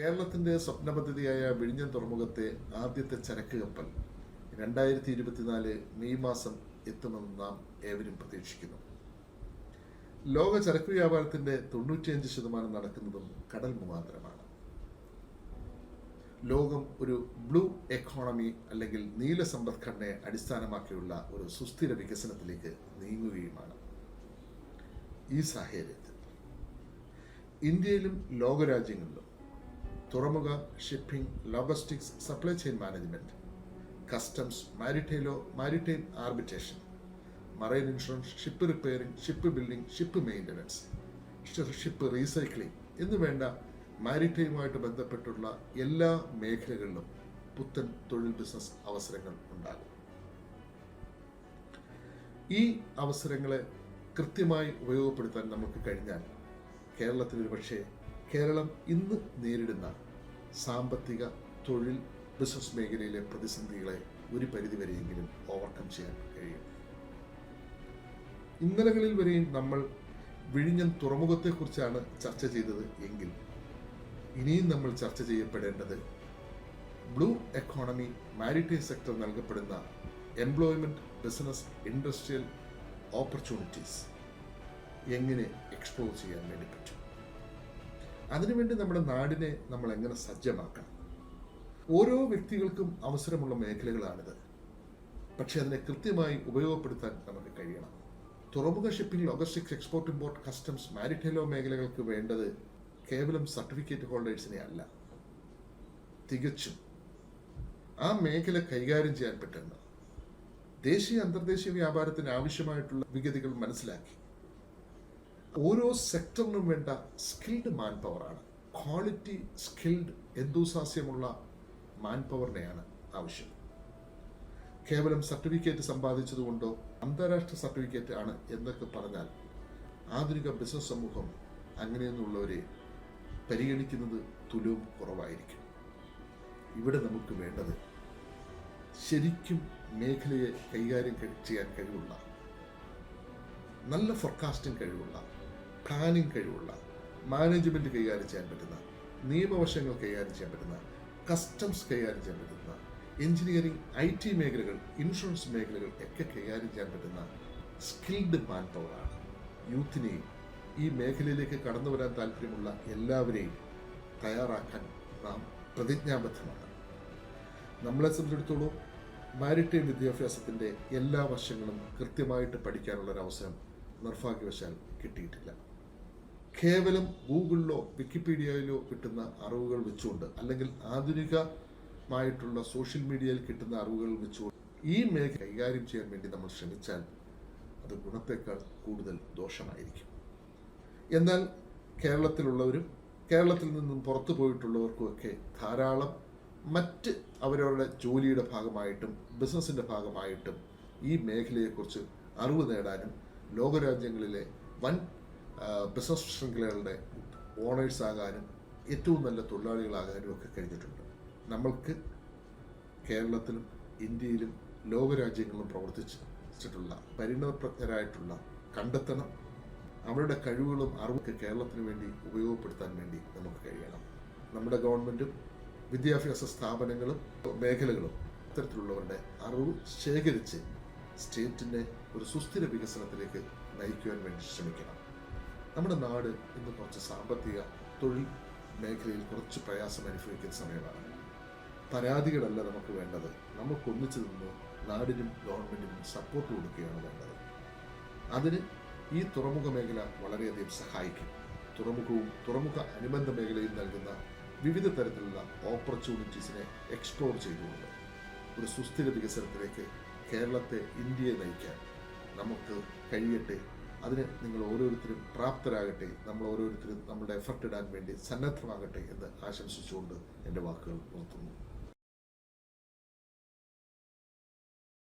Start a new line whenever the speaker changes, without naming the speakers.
കേരളത്തിന്റെ സ്വപ്ന പദ്ധതിയായ വിഴിഞ്ഞം തുറമുഖത്തെ ആദ്യത്തെ ചരക്ക് കപ്പൽ രണ്ടായിരത്തി ഇരുപത്തിനാല് മെയ് മാസം എത്തുമെന്ന് നാം ഏവരും പ്രതീക്ഷിക്കുന്നു. ലോക ചരക്ക് വ്യാപാരത്തിന്റെ തൊണ്ണൂറ്റിയഞ്ച് ശതമാനം നടക്കുന്നതും കടൽ മുഖാന്തരമാണ്. ലോകം ഒരു ബ്ലൂ എക്കോണമി അല്ലെങ്കിൽ നീല സമ്പദ്ഘടനയെ അടിസ്ഥാനമാക്കിയുള്ള ഒരു സുസ്ഥിര വികസനത്തിലേക്ക് നീങ്ങുകയുമാണ് ഈ സാഹചര്യത്തിൽ. ഇന്ത്യയിലും ലോകരാജ്യങ്ങളിലും തുറമുഖ shipping logistics supply chain management customs മാരിടൈലോ maritime arbitration marine insurance ship repairing ship building ship maintenance ship recycling എന്ന് വേണ്ട മാരിടൈമുമായിട്ട് ബന്ധപ്പെട്ടുള്ള എല്ലാ മേഖലകളിലും പുത്തൻ തൊഴിൽ ബിസിനസ് അവസരങ്ങൾ ഉണ്ടാകും. ഈ അവസരങ്ങളെ കൃത്യമായി ഉപയോഗപ്പെടുത്താൻ നമുക്ക് കഴിഞ്ഞാൽ കേരളത്തിൽ ഒരു പക്ഷേ കേരളം ഇന്ന് നേരിടുന്ന സാമ്പത്തിക തൊഴിൽ ബിസിനസ് മേഖലയിലെ പ്രതിസന്ധികളെ ഒരു പരിധിവരെയെങ്കിലും ഓവർകം ചെയ്യാൻ കഴിയും. ഇന്നലകളിൽ വരെയും നമ്മൾ വിഴിഞ്ഞൻ തുറമുഖത്തെക്കുറിച്ചാണ് ചർച്ച ചെയ്തത് എങ്കിൽ ഇനിയും നമ്മൾ ചർച്ച ചെയ്യപ്പെടേണ്ടത് ബ്ലൂ എക്കോണമി മാരിടൈം സെക്ടർ നൽകപ്പെടുന്ന എംപ്ലോയ്മെന്റ് ബിസിനസ് ഇൻഡസ്ട്രിയൽ ഓപ്പർച്യൂണിറ്റീസ് എങ്ങനെ എക്സ്പ്ലോർ ചെയ്യാൻ വേണ്ടി പറ്റും? അതിനുവേണ്ടി നമ്മുടെ നാടിനെ നമ്മൾ എങ്ങനെ സജ്ജമാക്കണം? ഓരോ വ്യക്തികൾക്കും അവസരമുള്ള മേഖലകളാണിത്. പക്ഷേ അതിനെ കൃത്യമായി ഉപയോഗപ്പെടുത്താൻ നമുക്ക് കഴിയണം. തുറമുഖ shipping logistics export import customs മാരിറ്റൈലോ മേഖലകൾക്ക് വേണ്ടത് കേവലം സർട്ടിഫിക്കറ്റ് ഹോൾഡേഴ്സിനെ അല്ല. തികച്ചും. ആ മേഖല കൈകാര്യം ചെയ്യാൻ പറ്റുന്ന ദേശീയ അന്തർദേശീയ വ്യാപാരത്തിന് ആവശ്യമായിട്ടുള്ള വിഗതികൾ മനസ്സിലാക്കി. ഓരോ സെക്ടറിനും വേണ്ട സ്കിൽഡ് മാൻ പവറാണ് ക്വാളിറ്റി സ്കിൽഡ് എന്തുസാസ്യമുള്ള മാൻ പവറിനെയാണ് ആവശ്യം. കേവലം സർട്ടിഫിക്കറ്റ് സമ്പാദിച്ചതുകൊണ്ടോ അന്താരാഷ്ട്ര സർട്ടിഫിക്കറ്റ് ആണ് എന്നൊക്കെ പറഞ്ഞാൽ ആധുനിക ബിസിനസ് സമൂഹം അങ്ങനെയെന്നുള്ളവരെ പരിഗണിക്കുന്നത് തുലവും കുറവായിരിക്കും. ഇവിടെ നമുക്ക് വേണ്ടത് ശരിക്കും മേഖലയെ കൈകാര്യം ചെയ്യാൻ കഴിവുള്ള നല്ല ഫോർകാസ്റ്റിംഗ് കഴിവുള്ള പ്ലാനിംഗ് കഴിവുള്ള മാനേജ്മെന്റ് കൈകാര്യം ചെയ്യാൻ പറ്റുന്ന നിയമവശങ്ങൾ കൈകാര്യം ചെയ്യാൻ പറ്റുന്ന കസ്റ്റംസ് കൈകാര്യം ചെയ്യാൻ പറ്റുന്ന എഞ്ചിനീയറിംഗ് ഐ ടി മേഖലകൾ ഇൻഷുറൻസ് മേഖലകൾ ഒക്കെ കൈകാര്യം ചെയ്യാൻ പറ്റുന്ന സ്കിൽഡ് മാൻ പവറാണ് യൂത്തിനെയും ഈ മേഖലയിലേക്ക് കടന്നു വരാൻ താല്പര്യമുള്ള എല്ലാവരെയും തയ്യാറാക്കാൻ നാം പ്രതിജ്ഞാബദ്ധമാണ്. നമ്മളെ സംബന്ധിച്ചിടത്തോളം മാരിടൈം വിദ്യാഭ്യാസത്തിന്റെ എല്ലാ വശങ്ങളും കൃത്യമായിട്ട് പഠിക്കാനുള്ളൊരവസരം നിർഭാഗ്യവശാൽ കിട്ടിയിട്ടില്ല. കേവലം ഗൂഗിളിലോ വിക്കിപീഡിയയിലോ കിട്ടുന്ന അറിവുകൾ വെച്ചുകൊണ്ട് അല്ലെങ്കിൽ ആധുനികമായിട്ടുള്ള സോഷ്യൽ മീഡിയയിൽ കിട്ടുന്ന അറിവുകൾ വെച്ചുകൊണ്ട് ഈ മേഖല കൈകാര്യം ചെയ്യാൻ വേണ്ടി നമ്മൾ ശ്രമിച്ചാൽ അത് ഗുണത്തേക്കാൾ കൂടുതൽ ദോഷമായിരിക്കും. എന്നാൽ കേരളത്തിലുള്ളവരും കേരളത്തിൽ നിന്നും പുറത്തു പോയിട്ടുള്ളവർക്കുമൊക്കെ ധാരാളം മറ്റ് അവരവരുടെ ജോലിയുടെ ഭാഗമായിട്ടും ബിസിനസ്സിന്റെ ഭാഗമായിട്ടും ഈ മേഖലയെക്കുറിച്ച് അറിവ് നേടാനും ലോകരാജ്യങ്ങളിലെ വൻ ബിസിനസ് ശൃംഖലകളുടെ ഓണേഴ്സ് ആകാനും ഏറ്റവും നല്ല തൊഴിലാളികളാകാനും ഒക്കെ കഴിഞ്ഞിട്ടുണ്ട്. നമ്മൾക്ക് കേരളത്തിലും ഇന്ത്യയിലും ലോകരാജ്യങ്ങളിലും പ്രവർത്തിച്ചിട്ടുള്ള പരിണതപ്രജ്ഞരായിട്ടുള്ള കണ്ടെത്തണം. അവരുടെ കഴിവുകളും അറിവൊക്കെ കേരളത്തിന് വേണ്ടി ഉപയോഗപ്പെടുത്താൻ വേണ്ടി നമുക്ക് കഴിയണം. നമ്മുടെ ഗവൺമെന്റും വിദ്യാഭ്യാസ സ്ഥാപനങ്ങളും മേഖലകളും ഇത്തരത്തിലുള്ളവരുടെ അറിവ് ശേഖരിച്ച് സ്റ്റേറ്റിന്റെ ഒരു സുസ്ഥിര വികസനത്തിലേക്ക് നയിക്കുവാൻ വേണ്ടി ശ്രമിക്കണം. നമ്മുടെ നാട് ഇന്ന് കുറച്ച് സാമ്പത്തിക തൊഴിൽ മേഖലയിൽ കുറച്ച് പ്രയാസം അനുഭവിക്കുന്ന സമയമാണ്. പരാതികളല്ല നമുക്ക് വേണ്ടത്. നമുക്ക് ഒന്നിച്ചു നിന്ന് നാടിനും ഗവൺമെന്റിനും സപ്പോർട്ട് കൊടുക്കുകയാണ് വേണ്ടത്. അതിന് ഈ തുറമുഖ മേഖല വളരെയധികം സഹായിക്കും. തുറമുഖവും തുറമുഖ അനുബന്ധ മേഖലയും നൽകുന്ന വിവിധ തരത്തിലുള്ള ഓപ്പർച്യൂണിറ്റീസിനെ എക്സ്പ്ലോർ ചെയ്തുകൊണ്ട് ഒരു സുസ്ഥിര വികസനത്തിലേക്ക് കേരളത്തെ ഇന്ത്യയെ നയിക്കാൻ നമുക്ക് കഴിയട്ടെ അതിന് നിങ്ങൾ ഓരോരുത്തരും പ്രാപ്തരാകട്ടെ നമ്മൾ ഓരോരുത്തരും നമ്മുടെ എഫർട്ട് ഇടാൻ വേണ്ടി സന്നദ്ധമാകട്ടെ എന്ന് ആശംസിച്ചുകൊണ്ട് എന്റെ വാക്കുകൾ നിർത്തുന്നു.